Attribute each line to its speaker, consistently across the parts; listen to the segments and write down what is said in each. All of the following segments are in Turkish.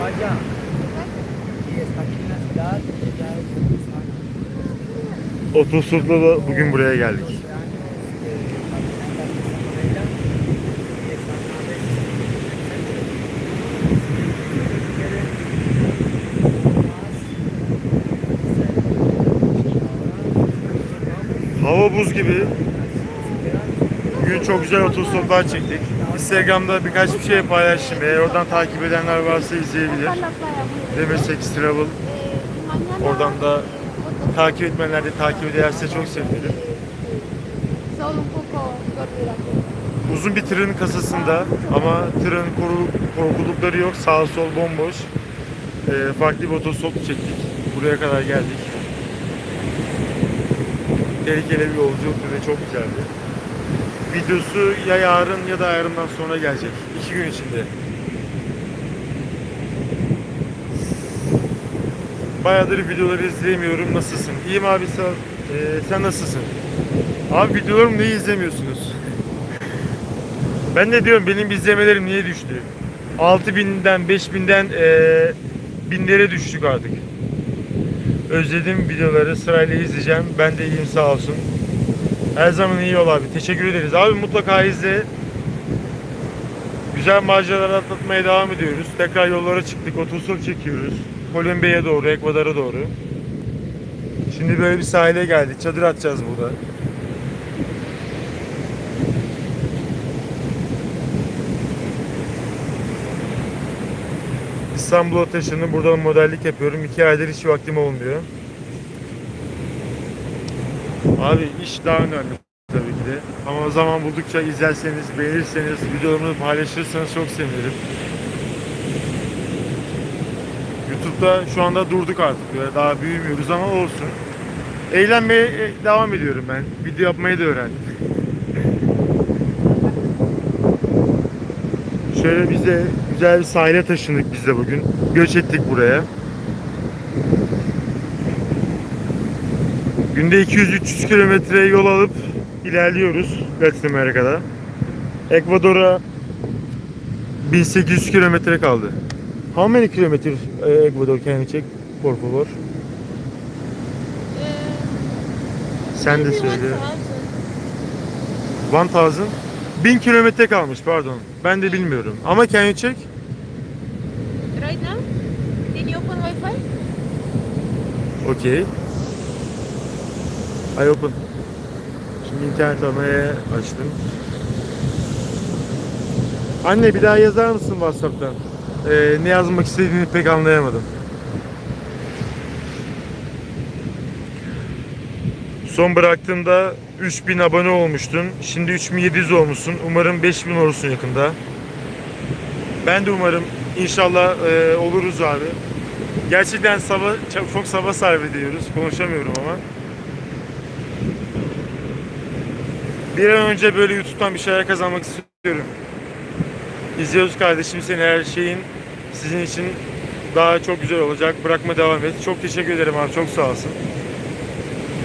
Speaker 1: vaya y está aquí en la ciudad.
Speaker 2: Otostopla da bugün buraya geldik.
Speaker 1: 12 años, está empezando con ella y están a veces en el centro. Si quieren más,
Speaker 2: Hava buz gibi. Bugün çok güzel otostoplar çektik. Instagram'da birkaç bir şey paylaştım. Eğer oradan takip edenler varsa izleyebilir. Demersek Travel. Oradan da takip etmeyenler de takip ederse çok sevinirim. Uzun bir tırın kasasında ama tırın korkulukları yok. Sağ sol bomboş. Ee, farklı bir otostop çektik. Buraya kadar geldik. Tehlikeli bir yolculuktu ve çok güzeldi. Videosu ya yarın ya da yarından sonra gelecek. İki gün içinde. Bayağıdır videoları izleyemiyorum. Nasılsın? İyiyim abi sen, ee, sen nasılsın? Abi videolarımı niye izlemiyorsunuz? Ben de diyorum benim izlemelerim niye düştü? 6000'den 5000'den eee binlere düştük artık. Özledim videoları sırayla izleyeceğim. Ben de iyiyim sağ olsun. Her zaman iyi ol abi. Teşekkür ederiz. Abi mutlaka izle. Güzel maceralar atlatmaya devam ediyoruz. Tekrar yollara çıktık. Otostop çekiyoruz. Kolombiya'ya doğru, Ekvador'a doğru. Şimdi böyle bir sahile geldik. Çadır atacağız burada. İstanbul'a taşındım. Buradan modellik yapıyorum. İki aydır hiç vaktim olmuyor. Abi iş daha önemli tabii ki de. Ama o zaman buldukça izlerseniz, beğenirseniz, videolarımı paylaşırsanız çok sevinirim. YouTube'da şu anda durduk artık. Böyle daha büyümüyoruz ama olsun. Eğlenmeye e, devam ediyorum ben. Video yapmayı da öğrendim. Şöyle biz de güzel bir sahile taşındık biz de bugün. Göç ettik buraya. Günde 200-300 kilometre yol alıp ilerliyoruz Latin Amerika'da. Ekvador'a 1800 kilometre kaldı. How many kilometer eh, Ecuador can you check? Por favor. Sen de söyle. 1000 1000 kilometre kalmış pardon. Ben de bilmiyorum. Ama can you check?
Speaker 3: Right now? Can you open Wi-Fi?
Speaker 2: Okay. I open. Şimdi internet aramaya açtım. Anne bir daha yazar mısın WhatsApp'tan? Ee, ne yazmak istediğini pek anlayamadım. Son bıraktığımda 3000 abone olmuştun. Şimdi 3700 olmuşsun. Umarım 5000 olursun yakında. Ben de umarım inşallah e, oluruz abi. Gerçekten sabah çok sabah sarf ediyoruz. Konuşamıyorum ama. Bir an önce böyle YouTube'dan bir şeyler kazanmak istiyorum. İzliyoruz kardeşim seni her şeyin sizin için daha çok güzel olacak. Bırakma devam et. Çok teşekkür ederim abi. Çok sağ olsun.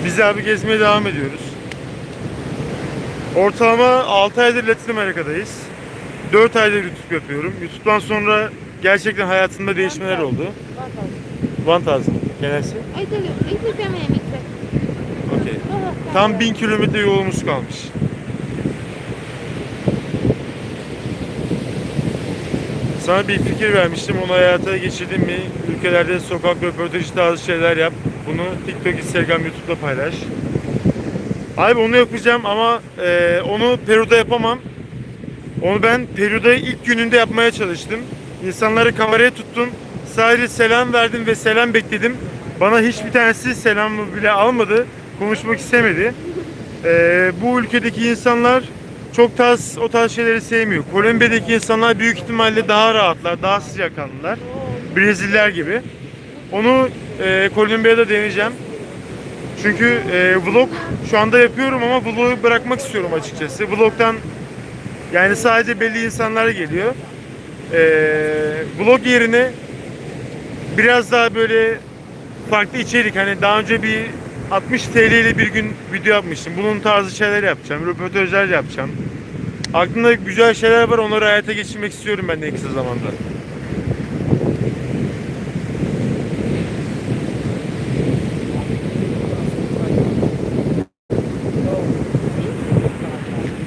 Speaker 2: Biz de abi gezmeye devam ediyoruz. Ortalama 6 aydır Latin Amerika'dayız. 4 aydır YouTube yapıyorum. YouTube'dan sonra gerçekten hayatımda değişmeler oldu. 1000. Can I see?
Speaker 3: I
Speaker 2: Okay. Tam 1000 kilometre yolumuz kalmış. Sana bir fikir vermiştim. Onu hayata geçirdim mi? Ülkelerde sokak röportajı tarzı şeyler yap. Bunu TikTok, Instagram, YouTube'da paylaş. Abi onu yapacağım ama e, onu Peru'da yapamam. Onu ben Peru'da ilk gününde yapmaya çalıştım. İnsanları kameraya tuttum. Sadece selam verdim ve selam bekledim. Bana hiçbir tanesi selamı bile almadı. Konuşmak istemedi. Ee, bu ülkedeki insanlar çok tarz, o tarz şeyleri sevmiyor. Kolombiya'daki insanlar büyük ihtimalle daha rahatlar, daha sıcakkanlılar. Brezilyalar gibi. Onu e, Kolombiya'da deneyeceğim. Çünkü e, vlog şu anda yapıyorum ama vlogu bırakmak istiyorum açıkçası. Vlogdan yani sadece belli insanlar geliyor. E, vlog yerine biraz daha böyle farklı içerik hani daha önce bir 60 TL ile bir gün video yapmıştım. Bunun tarzı şeyler yapacağım. Röportajlar yapacağım. Aklımda güzel şeyler var. Onları hayata geçirmek istiyorum ben de en kısa zamanda.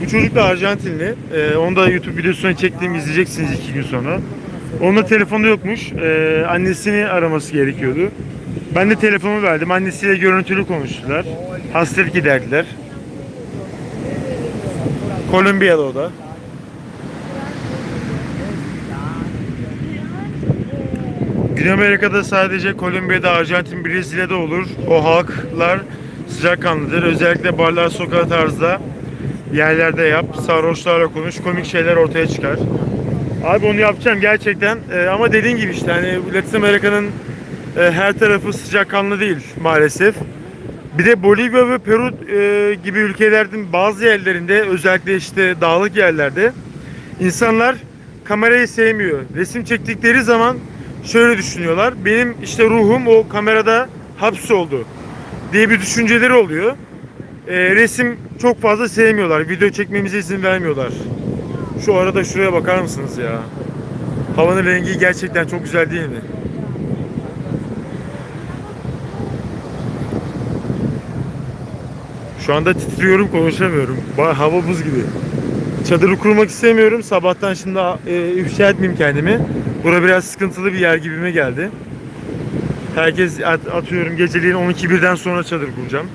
Speaker 2: Bu çocuk da Arjantinli. Ee, onu da YouTube videosuna çektiğim izleyeceksiniz iki gün sonra. Onun telefonu yokmuş. Ee, annesini araması gerekiyordu. Ben de telefonu verdim. Annesiyle görüntülü konuştular. Hastalık giderdiler. Kolombiyalı o da. Güney Amerika'da sadece Kolombiya'da, Arjantin, Brezilya'da olur. O halklar sıcakkanlıdır. Özellikle barlar, sokak tarzda yerlerde yap. Sarhoşlarla konuş. Komik şeyler ortaya çıkar. Abi onu yapacağım gerçekten. Ee, ama dediğin gibi işte hani Latin Amerika'nın e, her tarafı sıcakkanlı değil maalesef. Bir de Bolivya ve Peru e, gibi ülkelerin bazı yerlerinde özellikle işte dağlık yerlerde insanlar kamerayı sevmiyor. Resim çektikleri zaman şöyle düşünüyorlar. Benim işte ruhum o kamerada hapsoldu diye bir düşünceleri oluyor. E, resim çok fazla sevmiyorlar. Video çekmemize izin vermiyorlar. Şu arada şuraya bakar mısınız ya? Havanın rengi gerçekten çok güzel değil mi? Şu anda titriyorum konuşamıyorum. Ba- Hava buz gibi. Çadırı kurmak istemiyorum. Sabahtan şimdi e, ifşa etmeyeyim kendimi. Bura biraz sıkıntılı bir yer gibime geldi. Herkes at- atıyorum geceliğin 12 birden sonra çadır kuracağım.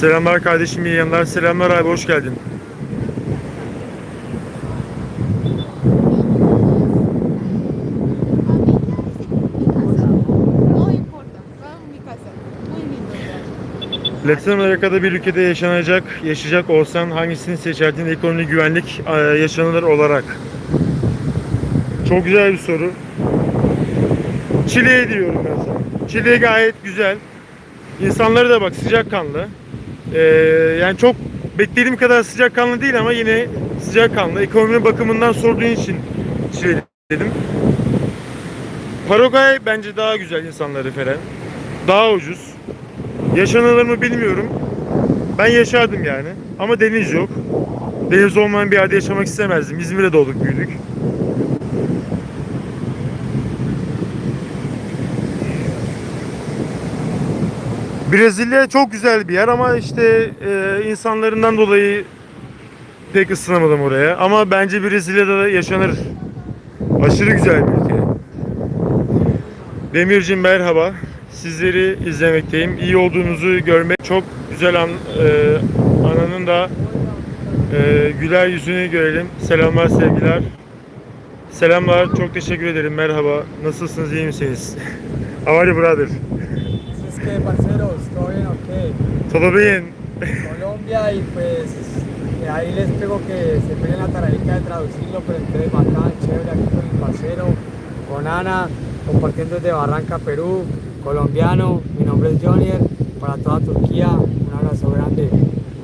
Speaker 2: Selamlar kardeşim iyi yanlar. Selamlar abi hoş geldin. Latin Amerika'da bir ülkede yaşanacak, yaşayacak olsan hangisini seçerdin ekonomi güvenlik e, yaşanılır olarak? Çok güzel bir soru. Çile'ye diyorum ben sana. Çile gayet güzel. İnsanları da bak sıcakkanlı. Ee, yani çok beklediğim kadar sıcakkanlı değil ama yine sıcakkanlı. Ekonomi bakımından sorduğun için Çile dedim. Paraguay bence daha güzel insanları falan. Daha ucuz. Yaşanılır mı bilmiyorum. Ben yaşardım yani. Ama deniz yok. Deniz olmayan bir yerde yaşamak istemezdim. İzmir'de doğduk büyüdük. Brezilya çok güzel bir yer ama işte e, insanlarından dolayı pek ısınamadım oraya. Ama bence Brezilya'da da yaşanır. Aşırı güzel bir ülke. Demircim merhaba. Sizleri izlemekteyim. İyi olduğunuzu görmek çok güzel an, e, ananın da e, güler yüzünü görelim. Selamlar sevgiler. Selamlar. Çok teşekkür ederim. Merhaba. Nasılsınız? iyi misiniz? How are you brother?
Speaker 1: Es que, parceros, todo bien, ok.
Speaker 2: Todo bien.
Speaker 1: Colombia y pues eh, ahí les pego que se peguen la tararica de traducirlo, pero entonces bacán, chévere aquí con el parcero, con Ana, compartiendo desde Barranca, Perú, colombiano, mi nombre es Jonier, para toda Turquía, un abrazo grande.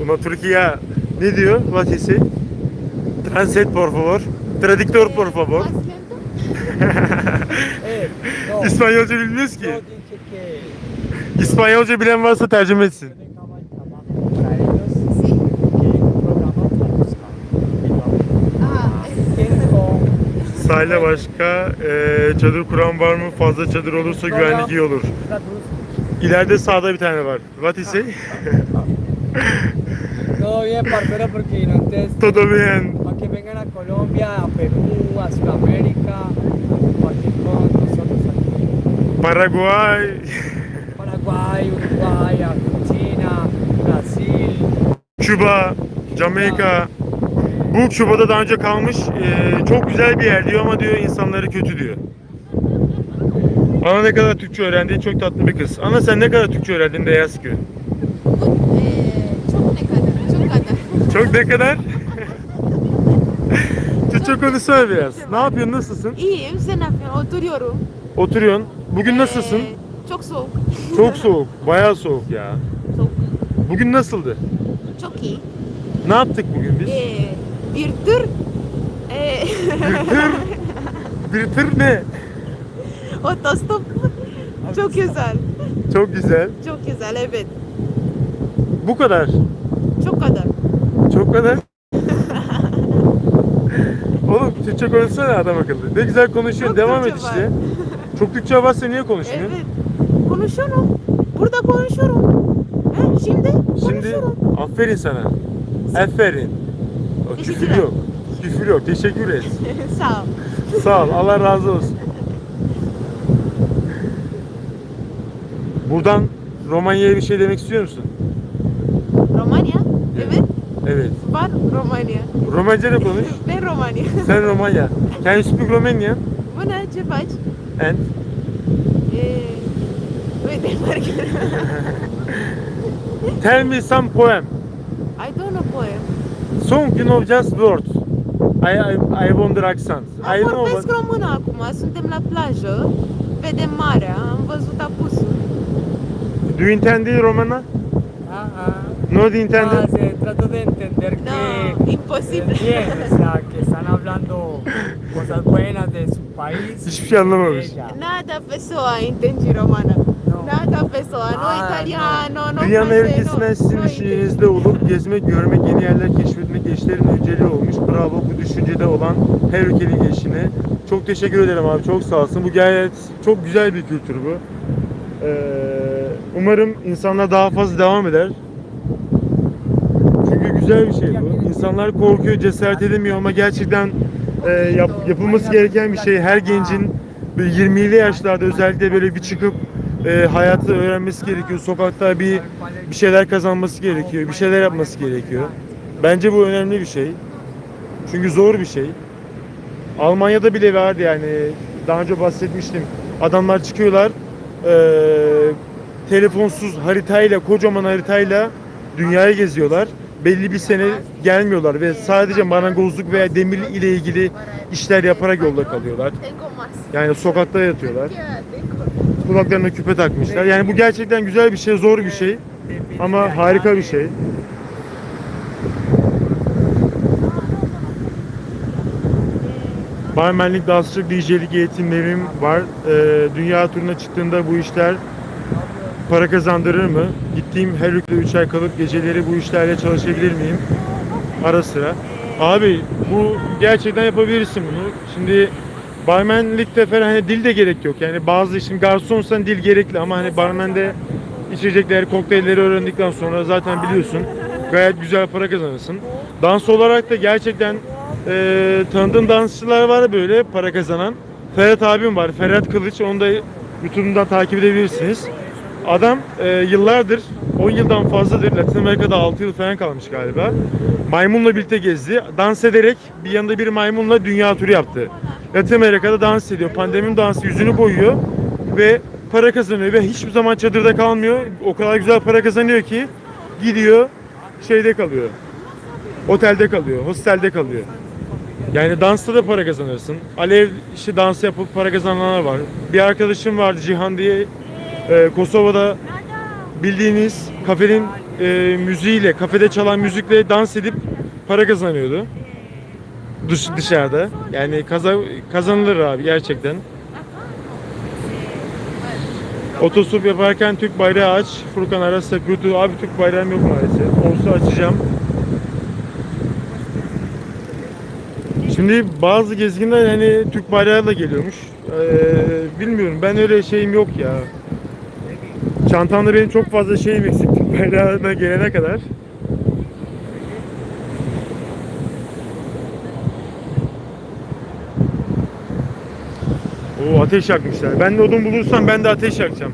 Speaker 2: Una Türkiye ne diyor? What is it? Translate por favor. Traductor por favor.
Speaker 3: ¿Más lento?
Speaker 1: Eh, no, no
Speaker 2: İspanyolca bilmiyoruz ki.
Speaker 1: que
Speaker 2: İspanyolca bilen varsa tercüme etsin.
Speaker 1: tienen cama y trabajo para ellos,
Speaker 3: Sí.
Speaker 1: que hay un programa para buscar.
Speaker 3: Ah,
Speaker 2: Sahile başka e, çadır kuran var mı? Fazla çadır olursa güvenlik iyi olur. İleride sağda bir tane var. What is it?
Speaker 1: Todo bien, parcero, porque entonces
Speaker 2: Todo bien.
Speaker 1: para que vengan a Colombia, a Perú, a Sudamérica, a compartir con nosotros aquí.
Speaker 2: Paraguay.
Speaker 1: Paraguay, Uruguay, Argentina, Brasil.
Speaker 2: Küba, Jamaika. Bu Küba'da daha önce kalmış. e, çok güzel bir yer diyor ama diyor insanları kötü diyor. Ana ne kadar Türkçe öğrendi? Çok tatlı bir kız. Ana sen ne kadar Türkçe öğrendin de yaz ki.
Speaker 3: çok ne kadar, çok kadar.
Speaker 2: Çok ne kadar? Türkçe konuşsana biraz. Ne yapıyorsun? Nasılsın?
Speaker 3: İyiyim, sen ne yapıyorsun? Oturuyorum.
Speaker 2: Oturuyorsun. Bugün nasılsın?
Speaker 3: Ee, çok soğuk.
Speaker 2: Çok soğuk. Bayağı soğuk ya.
Speaker 3: Çok,
Speaker 2: Bugün nasıldı?
Speaker 3: çok iyi.
Speaker 2: Ne yaptık bugün biz?
Speaker 3: Ee, bir tür e,
Speaker 2: Bir tır. Bir tır ne?
Speaker 3: otostop çok güzel.
Speaker 2: Çok güzel.
Speaker 3: Çok güzel, evet.
Speaker 2: Bu kadar.
Speaker 3: Çok kadar.
Speaker 2: Çok kadar. Oğlum Türkçe konuşsana adam akıllı. Ne güzel konuşuyorsun.
Speaker 3: Çok
Speaker 2: Devam et
Speaker 3: Türkçe
Speaker 2: işte.
Speaker 3: var.
Speaker 2: Çok Türkçe varsa niye konuşmuyorsun?
Speaker 3: Evet. Konuşuyorum. Burada konuşuyorum. He, şimdi
Speaker 2: Şimdi
Speaker 3: konuşuyorum.
Speaker 2: aferin sana. Aferin. Küfür
Speaker 3: Teşekkürler.
Speaker 2: yok. Küfür yok. Teşekkür et.
Speaker 3: Sağ ol.
Speaker 2: Sağ ol. Allah razı olsun. Buradan Romanya'ya bir şey demek istiyor musun?
Speaker 3: Romanya? Evet.
Speaker 2: Evet.
Speaker 3: Var Romanya.
Speaker 2: Ne konuş?
Speaker 3: Ben Romanya.
Speaker 2: Sen Romanya. Can you speak Romanian?
Speaker 3: Bună, ce faci?
Speaker 2: And?
Speaker 3: E... Uite, merg.
Speaker 2: Tell me some poem.
Speaker 3: I don't know poem.
Speaker 2: Song, you know, just words. I, I, I wonder accent. I know,
Speaker 3: Vorbesc
Speaker 2: but...
Speaker 3: română acum. Suntem la plajă. Vedem marea. Am văzut apusul.
Speaker 2: Do you intend romana?
Speaker 1: Ah, ah.
Speaker 2: No de intended?
Speaker 1: Ah, se trato de entender
Speaker 3: No,
Speaker 1: que
Speaker 3: imposible.
Speaker 1: entiende, o sea, que están hablando cosas buenas de su país.
Speaker 2: Hiçbir şey anlamamış.
Speaker 3: Nada pessoa intengi romană.
Speaker 1: No.
Speaker 3: Nada pessoa. No italiano, no
Speaker 2: Dünyanın her ülkesinden sizin olup gezmek, görmek, yeni yerler keşfetmek eşlerin önceliği olmuş. Bravo bu düşüncede olan her ülkenin gençine. Çok teşekkür ederim abi. Çok sağ olsun. Bu gayet çok güzel bir kültür bu. Ee, umarım insanlar daha fazla devam eder. Çünkü güzel bir şey bu. İnsanlar korkuyor, cesaret edemiyor ama gerçekten e, yap- yapılması gereken bir şey. Her gencin böyle 20'li yaşlarda özellikle böyle bir çıkıp e, hayatı öğrenmesi gerekiyor. Sokakta bir bir şeyler kazanması gerekiyor. Bir şeyler yapması gerekiyor. Bence bu önemli bir şey. Çünkü zor bir şey. Almanya'da bile vardı yani. Daha önce bahsetmiştim. Adamlar çıkıyorlar. eee, telefonsuz haritayla, kocaman haritayla dünyayı geziyorlar. Belli bir sene gelmiyorlar ve sadece marangozluk veya demir ile ilgili işler yaparak yolda kalıyorlar. Yani sokakta yatıyorlar. Kulaklarına küpe takmışlar. Yani bu gerçekten güzel bir şey, zor bir şey. Ama harika bir şey. Barmenlik, dansçılık, DJ'lik eğitimlerim var. Ee, dünya turuna çıktığında bu işler para kazandırır mı? Gittiğim her ülkede 3 ay kalıp geceleri bu işlerle çalışabilir miyim? Ara sıra. Abi bu gerçekten yapabilirsin bunu. Şimdi barmenlikte falan hani dil de gerek yok. Yani bazı şimdi garsonsan dil gerekli ama hani barmende içecekleri, kokteylleri öğrendikten sonra zaten biliyorsun gayet güzel para kazanırsın. Dans olarak da gerçekten eee tanıdığım dansçılar var böyle para kazanan. Ferhat abim var. Ferhat Kılıç. Onu da YouTube'dan takip edebilirsiniz. Adam e, yıllardır, 10 yıldan fazladır Latin Amerika'da 6 yıl falan kalmış galiba. Maymunla birlikte gezdi. Dans ederek bir yanında bir maymunla dünya turu yaptı. Latin Amerika'da dans ediyor. Pandemin dansı yüzünü boyuyor ve para kazanıyor ve hiçbir zaman çadırda kalmıyor. O kadar güzel para kazanıyor ki gidiyor şeyde kalıyor. Otelde kalıyor, hostelde kalıyor. Yani dansta da para kazanırsın. Alev işi dans yapıp para kazananlar var. Bir arkadaşım vardı Cihan diye e, Kosova'da bildiğiniz kafenin e, müziğiyle, kafede çalan müzikle dans edip para kazanıyordu. Dış, dışarıda. Yani kaza, kazanılır abi gerçekten. Otostop yaparken Türk bayrağı aç. Furkan Aras Sakrutu. Abi Türk bayrağım yok maalesef. Olsa açacağım. Şimdi bazı gezginler hani Türk bayrağıyla geliyormuş. Ee, bilmiyorum ben öyle şeyim yok ya. Çantamda benim çok fazla şeyim eksik Türk bayrağına gelene kadar. O ateş yakmışlar. Ben de odun bulursam ben de ateş yakacağım.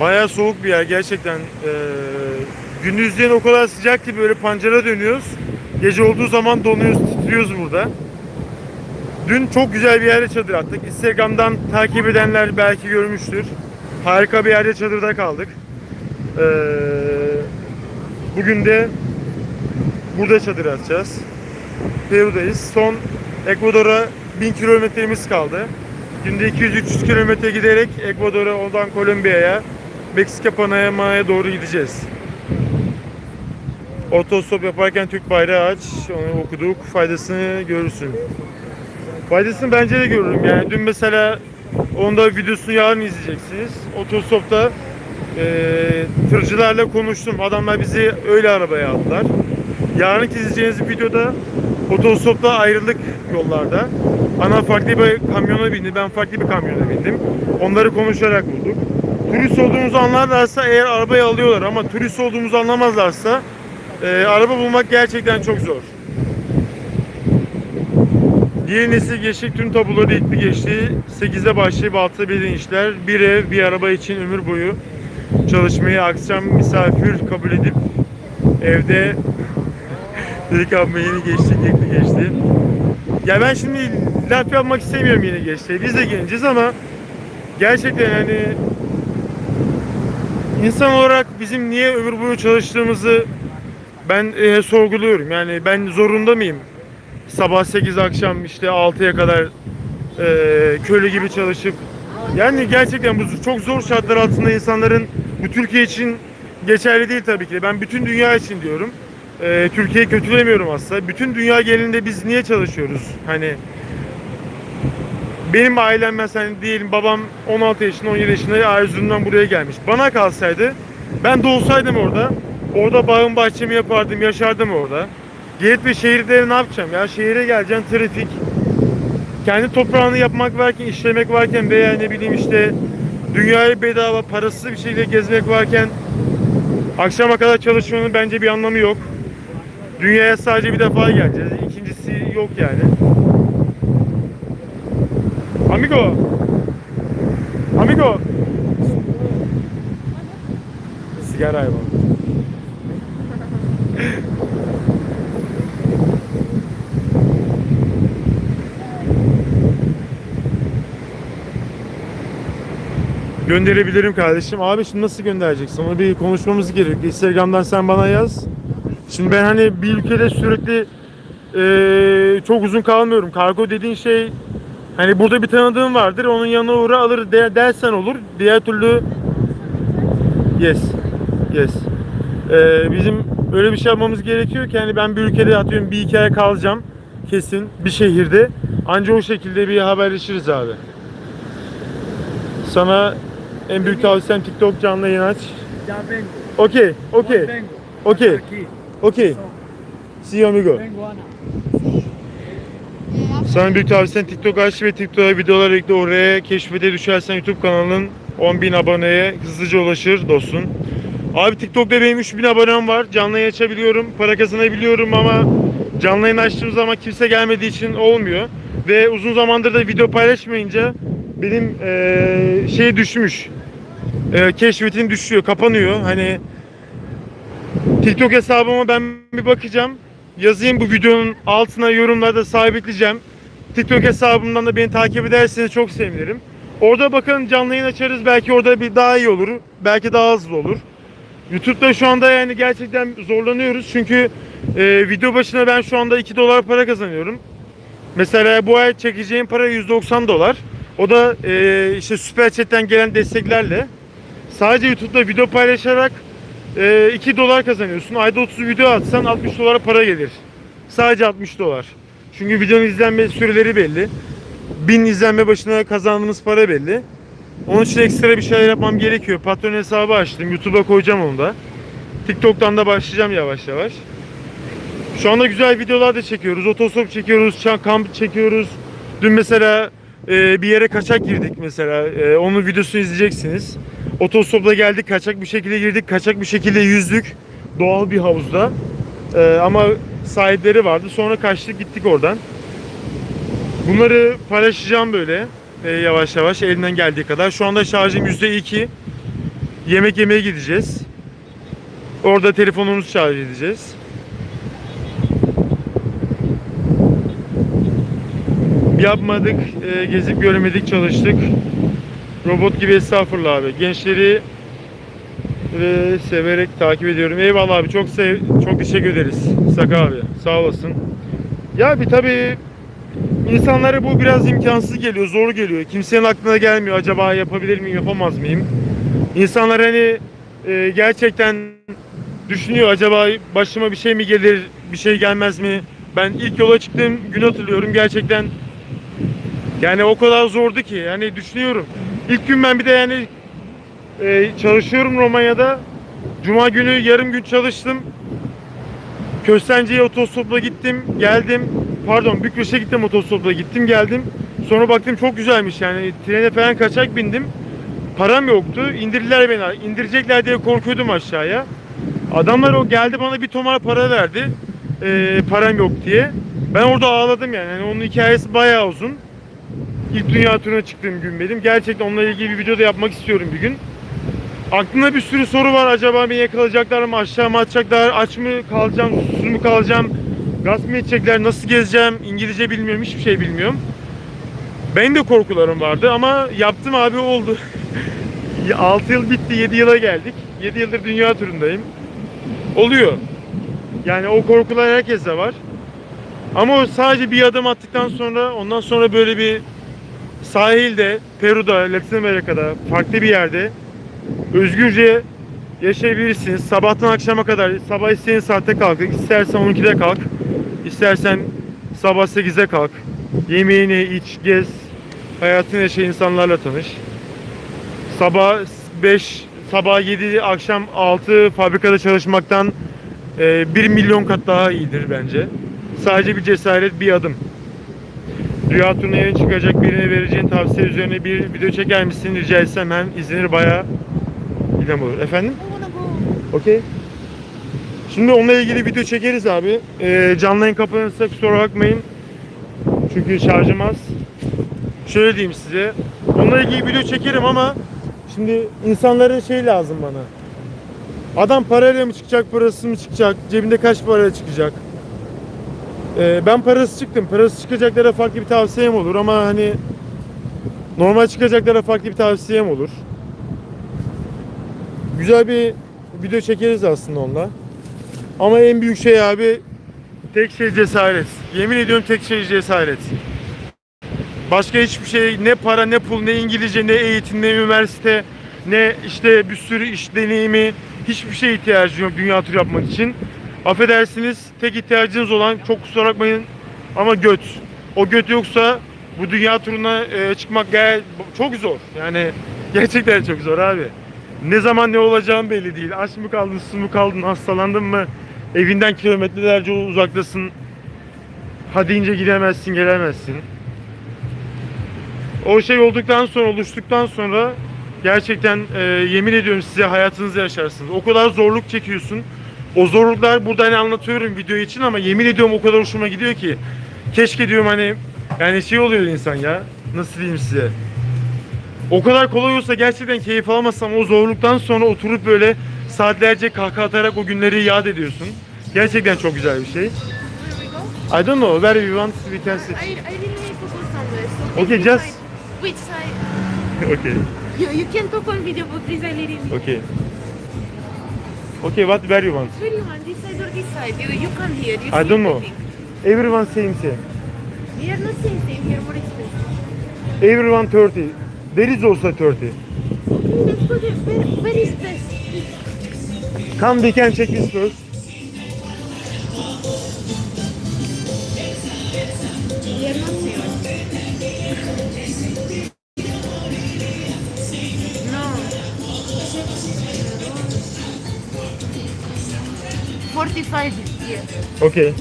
Speaker 2: Bayağı soğuk bir yer gerçekten. Ee, gündüzleyin o kadar sıcak ki böyle pancara dönüyoruz. Gece olduğu zaman donuyoruz, titriyoruz burada. Dün çok güzel bir yerde çadır attık. Instagram'dan takip edenler belki görmüştür. Harika bir yerde çadırda kaldık. Ee, bugün de burada çadır atacağız. Peru'dayız. Son Ekvador'a 1000 kilometremiz kaldı. Günde 200-300 kilometre giderek Ekvador'a, oradan Kolombiya'ya, Meksika Panama'ya doğru gideceğiz. Otostop yaparken Türk bayrağı aç, onu okuduk, faydasını görürsün. Faydasını bence de görürüm. Yani dün mesela onda videosunu yarın izleyeceksiniz. Otostopta eee tırcılarla konuştum. Adamlar bizi öyle arabaya aldılar. Yarın izleyeceğiniz videoda otostopta ayrılık yollarda. Ana farklı bir kamyona bindi, ben farklı bir kamyona bindim. Onları konuşarak bulduk. Turist olduğumuzu anlarlarsa eğer arabayı alıyorlar ama turist olduğumuzu anlamazlarsa e, araba bulmak gerçekten çok zor. Yeni nesil gençlik tüm tabuları itli geçti. 8'de başlayıp 6'da bilen işler. Bir ev, bir araba için ömür boyu çalışmayı akşam misafir kabul edip evde dedik abime yeni geçti, yekli geçti. Ya ben şimdi laf yapmak istemiyorum yeni geçti. Biz de genciz ama gerçekten hani insan olarak bizim niye ömür boyu çalıştığımızı ben e, sorguluyorum. Yani ben zorunda mıyım? Sabah 8 akşam işte 6'ya kadar e, köle gibi çalışıp yani gerçekten bu çok zor şartlar altında insanların bu Türkiye için geçerli değil tabii ki. Ben bütün dünya için diyorum. E, Türkiye'yi kötülemiyorum aslında. Bütün dünya genelinde biz niye çalışıyoruz? Hani benim ailem mesela diyelim babam 16 yaşında 17 yaşında Erzurum'dan buraya gelmiş. Bana kalsaydı ben doğsaydım orada orada bağım bahçemi yapardım yaşardım orada. Gelip bir şehirde ne yapacağım ya şehire geleceğim trafik kendi toprağını yapmak varken işlemek varken veya ne bileyim işte dünyayı bedava parasız bir şekilde gezmek varken akşama kadar çalışmanın bence bir anlamı yok. Dünyaya sadece bir defa geleceğiz. İkincisi yok yani. Amigo. Amigo. Sigara hayvan. Gönderebilirim kardeşim. Abi şimdi nasıl göndereceksin? Onu bir konuşmamız gerekiyor. Instagram'dan sen bana yaz. Şimdi ben hani bir ülkede sürekli eee, çok uzun kalmıyorum. Kargo dediğin şey hani burada bir tanıdığım vardır. Onun yanına uğra alır de, dersen olur. Diğer türlü yes. Yes. Eee, bizim öyle bir şey yapmamız gerekiyor ki hani ben bir ülkede atıyorum bir iki kalacağım kesin bir şehirde. Anca o şekilde bir haberleşiriz abi. Sana en büyük tavsiyem TikTok canlı yayın aç.
Speaker 1: Ya vengo.
Speaker 2: Okey, okey, okey, okey. See you amigo. Sana büyük tavsiyem TikTok aç ve TikTok'a videolar ekle oraya keşfete düşersen YouTube kanalın 10.000 aboneye hızlıca ulaşır dostum. Abi TikTok'ta benim 3000 abonem var. Canlı yayın açabiliyorum. Para kazanabiliyorum ama canlı yayın açtığım zaman kimse gelmediği için olmuyor. Ve uzun zamandır da video paylaşmayınca benim eee şey düşmüş. Eee keşfetim düşüyor, kapanıyor. Hani TikTok hesabıma ben bir bakacağım. Yazayım bu videonun altına yorumlarda sabitleyeceğim. TikTok hesabımdan da beni takip ederseniz çok sevinirim. Orada bakın canlı yayın açarız. Belki orada bir daha iyi olur. Belki daha hızlı olur. YouTube'da şu anda yani gerçekten zorlanıyoruz. Çünkü e, video başına ben şu anda 2 dolar para kazanıyorum. Mesela bu ay çekeceğim para 190 dolar. O da e, işte Süper Chat'ten gelen desteklerle. Sadece YouTube'da video paylaşarak e, 2 dolar kazanıyorsun. Ayda 30 video atsan 60 dolara para gelir. Sadece 60 dolar. Çünkü videonun izlenme süreleri belli. 1000 izlenme başına kazandığımız para belli. Onun için ekstra bir şeyler yapmam gerekiyor. Patron hesabı açtım. YouTube'a koyacağım onu da. TikTok'tan da başlayacağım yavaş yavaş. Şu anda güzel videolar da çekiyoruz. Otostop çekiyoruz, kamp çekiyoruz. Dün mesela e, bir yere kaçak girdik mesela. E, onun videosunu izleyeceksiniz. Otostopla geldik, kaçak bir şekilde girdik, kaçak bir şekilde yüzdük. Doğal bir havuzda. E, ama sahipleri vardı. Sonra kaçtık gittik oradan. Bunları paylaşacağım böyle e, yavaş yavaş elimden geldiği kadar. Şu anda şarjım %2. Yemek yemeye gideceğiz. Orada telefonumuzu şarj edeceğiz. Yapmadık, e, gezip göremedik, çalıştık. Robot gibi estağfurullah abi. Gençleri ve severek takip ediyorum. Eyvallah abi çok sev çok teşekkür ederiz. Saka abi sağ olasın. Ya bir tabii insanlara bu biraz imkansız geliyor, zor geliyor. Kimsenin aklına gelmiyor acaba yapabilir miyim, yapamaz mıyım? İnsanlar hani e, gerçekten düşünüyor acaba başıma bir şey mi gelir, bir şey gelmez mi? Ben ilk yola çıktığım gün hatırlıyorum gerçekten yani o kadar zordu ki yani düşünüyorum. İlk gün ben bir de yani e, çalışıyorum Romanya'da. Cuma günü yarım gün çalıştım. Köstence'ye otostopla gittim, geldim. Pardon, Bükreş'e gittim otostopla gittim, geldim. Sonra baktım çok güzelmiş yani trene falan kaçak bindim. Param yoktu. İndirdiler beni. İndirecekler diye korkuyordum aşağıya. Adamlar o geldi bana bir tomar para verdi. Ee, param yok diye. Ben orada ağladım yani. yani. Onun hikayesi bayağı uzun. İlk dünya turuna çıktığım gün benim. Gerçekten onunla ilgili bir video da yapmak istiyorum bir gün. Aklımda bir sürü soru var. Acaba beni yakalayacaklar mı? Aşağı mı atacaklar? Aç mı kalacağım? Susuz mu kalacağım? Gasp mı edecekler? Nasıl gezeceğim? İngilizce bilmiyorum. Hiçbir şey bilmiyorum. Benim de korkularım vardı ama yaptım abi oldu. 6 yıl bitti. 7 yıla geldik. 7 yıldır dünya turundayım. Oluyor. Yani o korkular herkeste var. Ama o sadece bir adım attıktan sonra ondan sonra böyle bir sahilde, Peru'da, Latin Amerika'da, farklı bir yerde özgürce yaşayabilirsiniz. Sabahtan akşama kadar sabah istediğin saatte kalkın. İstersen 12'de kalk. istersen sabah 8'de kalk. Yemeğini iç, gez. Hayatını yaşa, insanlarla tanış. Sabah 5, sabah 7, akşam 6 fabrikada çalışmaktan 1 milyon kat daha iyidir bence. Sadece bir cesaret, bir adım. Rüya turuna yeni çıkacak birine vereceğin tavsiye üzerine bir video çeker misin rica etsem hem izlenir bayağı İlham olur. Efendim? Okey. Şimdi onunla ilgili video çekeriz abi. Ee, canlı yayın kapanırsa kusura bakmayın. Çünkü şarjım az. Şöyle diyeyim size. Onunla ilgili video çekerim ama şimdi insanlara şey lazım bana. Adam parayla mı çıkacak, parasız mı çıkacak, cebinde kaç parayla çıkacak? Ee, ben parası çıktım. Parası çıkacaklara farklı bir tavsiyem olur ama hani normal çıkacaklara farklı bir tavsiyem olur. Güzel bir video çekeriz aslında onunla. Ama en büyük şey abi tek şey cesaret. Yemin ediyorum tek şey cesaret. Başka hiçbir şey ne para ne pul ne İngilizce ne eğitim ne üniversite ne işte bir sürü iş deneyimi hiçbir şeye ihtiyacı yok dünya turu yapmak için. Affedersiniz tek ihtiyacınız olan çok kusura bakmayın ama göt. O göt yoksa bu dünya turuna e, çıkmak gayet çok zor. Yani gerçekten çok zor abi. Ne zaman ne olacağım belli değil. Aç mı kaldın, su mu kaldın, hastalandın mı? Evinden kilometrelerce uzaktasın. Ha deyince gidemezsin, gelemezsin. O şey olduktan sonra, oluştuktan sonra gerçekten e, yemin ediyorum size hayatınızı yaşarsınız. O kadar zorluk çekiyorsun. O zorluklar burada hani anlatıyorum video için ama yemin ediyorum o kadar hoşuma gidiyor ki. Keşke diyorum hani yani şey oluyor insan ya. Nasıl diyeyim size? O kadar kolay olsa gerçekten keyif alamazsam o zorluktan sonra oturup böyle saatlerce kahkaha atarak o günleri yad ediyorsun. Gerçekten çok güzel bir şey. I don't know where we want we can sit.
Speaker 3: I, I really need to go somewhere. So
Speaker 2: Okay, just-?
Speaker 3: Which side?
Speaker 2: okay.
Speaker 3: You, you can talk on video, but please I really need.
Speaker 2: Okay. Okay, what where you want?
Speaker 3: You want? This side or this side? You, you come here. You
Speaker 2: I
Speaker 3: see
Speaker 2: don't know.
Speaker 3: everything.
Speaker 2: Everyone same same.
Speaker 3: We are not same same here. More expensive.
Speaker 2: Everyone 30. There is also 30.
Speaker 3: Okay, let's go there. Where, where is best?
Speaker 2: Come we can check this first.
Speaker 3: 45 years.
Speaker 2: Okay.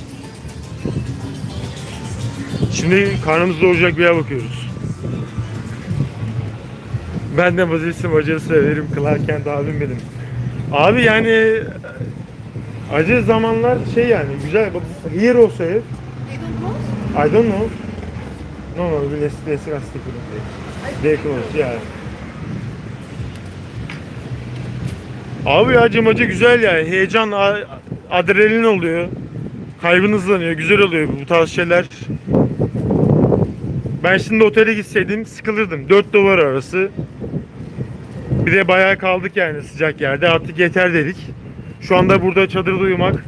Speaker 2: Şimdi karnımız doyacak bir yer bakıyoruz. Ben de patatesi macarı severim. Clark Kent abim benim. Abi yani acı zamanlar şey yani güzel. Here
Speaker 3: olsa ev.
Speaker 2: I don't know. No, no, let's, let's ask the They close, yeah. Abi ya cimacı güzel yani. Heyecan adrenalin oluyor. Kalbin hızlanıyor. Güzel oluyor bu tarz şeyler. Ben şimdi otele gitseydim sıkılırdım. 4 dolar arası. Bir de bayağı kaldık yani sıcak yerde. Artık yeter dedik. Şu anda burada çadırda uyumak.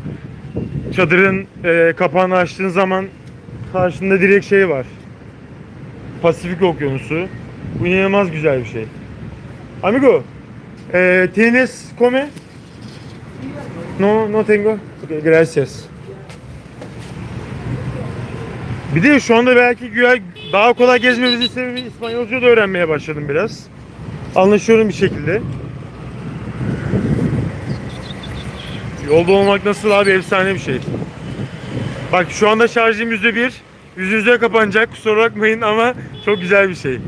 Speaker 2: Çadırın e, kapağını açtığın zaman karşında direkt şey var. Pasifik Okyanusu. Bu inanılmaz güzel bir şey. Amigo, eh, ¿tienes come? No, no tengo. Gracias. Bir de şu anda belki güya daha kolay gezmemizin sebebi İspanyolca da öğrenmeye başladım biraz. Anlaşıyorum bir şekilde. Yolda olmak nasıl abi efsane bir şey. Bak şu anda şarjım yüzde bir. Yüzünüze kapanacak kusura bakmayın ama çok güzel bir şey.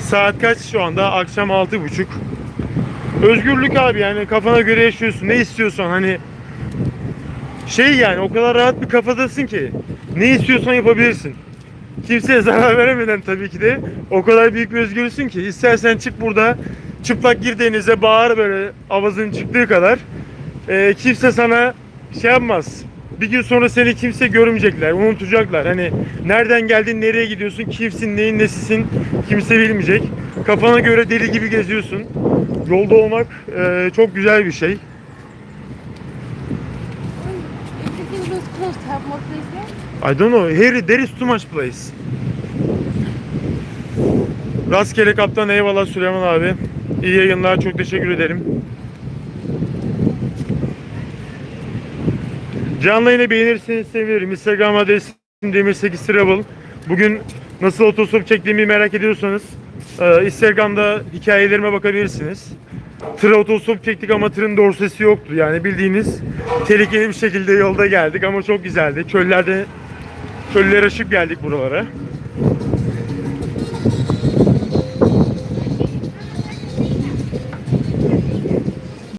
Speaker 2: Saat kaç şu anda? Akşam altı buçuk. Özgürlük abi yani kafana göre yaşıyorsun. Ne istiyorsan hani şey yani o kadar rahat bir kafadasın ki ne istiyorsan yapabilirsin. Kimseye zarar veremeden tabii ki de o kadar büyük bir özgürsün ki istersen çık burada çıplak gir denize bağır böyle avazın çıktığı kadar Ee, kimse sana şey yapmaz. Bir gün sonra seni kimse görmeyecekler, unutacaklar. Hani nereden geldin, nereye gidiyorsun, kimsin, neyin nesisin kimse bilmeyecek. Kafana göre deli gibi geziyorsun. Yolda olmak e, çok güzel bir şey. I don't know. Here there is too much place. Rastgele kaptan eyvallah Süleyman abi. İyi yayınlar çok teşekkür ederim. Canlı yayını beğenirseniz sevinirim. Instagram adresim demir8 travel. Bugün nasıl otostop çektiğimi merak ediyorsanız e, Instagram'da hikayelerime bakabilirsiniz. Tır otostop çektik ama tırın dorsesi yoktu. Yani bildiğiniz tehlikeli bir şekilde yolda geldik ama çok güzeldi. Çöllerde çöller aşıp geldik buralara.